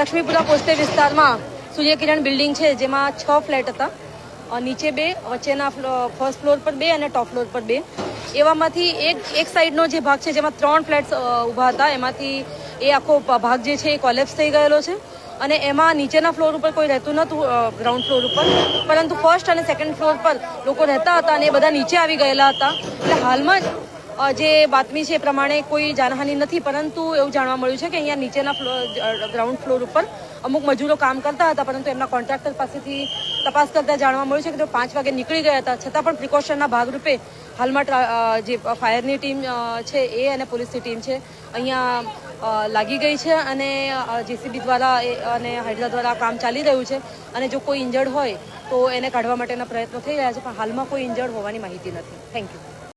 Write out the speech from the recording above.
લક્ષ્મીપુરા પોસ્ટે વિસ્તારમાં સૂર્યકિરણ બિલ્ડિંગ છે, જેમાં છ ફ્લેટ હતા. નીચે બે, વચ્ચેના ફર્સ્ટ ફ્લોર પર બે અને ટોપ ફ્લોર પર બે. એવામાંથી એક એક સાઈડનો જે ભાગ છે, જેમાં ત્રણ ફ્લેટ્સ ઊભા હતા. એમાંથી એ આખો ભાગ જે છે, એ કોલેપ્સ થઈ ગયેલો છે. અને એમાં નીચેના ફ્લોર ઉપર કોઈ રહેતું નહોતું ગ્રાઉન્ડ ફ્લોર ઉપર. પરંતુ ફર્સ્ટ અને સેકન્ડ ફ્લોર પર લોકો રહેતા હતા અને એ બધા નીચે આવી ગયેલા હતા. એટલે હાલમાં જ બાતમી છે એ પ્રમાણે કોઈ જાનહાનિ નથી, પરંતુ એવું જાણવા મળ્યું છે કે અહીંયા નીચેના ફ્લોર ગ્રાઉન્ડ ફ્લોર ઉપર અમુક મજૂરો કામ કરતા હતા, પરંતુ એમના કોન્ટ્રાક્ટર પાસેથી તપાસ કરતા જાણવા મળ્યું છે કે તેઓ પાંચ વાગે નીકળી ગયા હતા. છતાં પણ પ્રિકોશનના ભાગરૂપે હાલમાં જે ફાયરની ટીમ છે એ અને પોલીસની ટીમ છે, અહીંયા લાગી ગઈ છે અને જેસીબી દ્વારા અને હાઇડ્રા દ્વારા કામ ચાલી રહ્યું છે. અને જો કોઈ ઇન્જર્ડ હોય તો એને કાઢવા માટેના પ્રયત્નો થઈ રહ્યા છે, પણ હાલમાં કોઈ ઇન્જર્ડ હોવાની માહિતી નથી. Thank you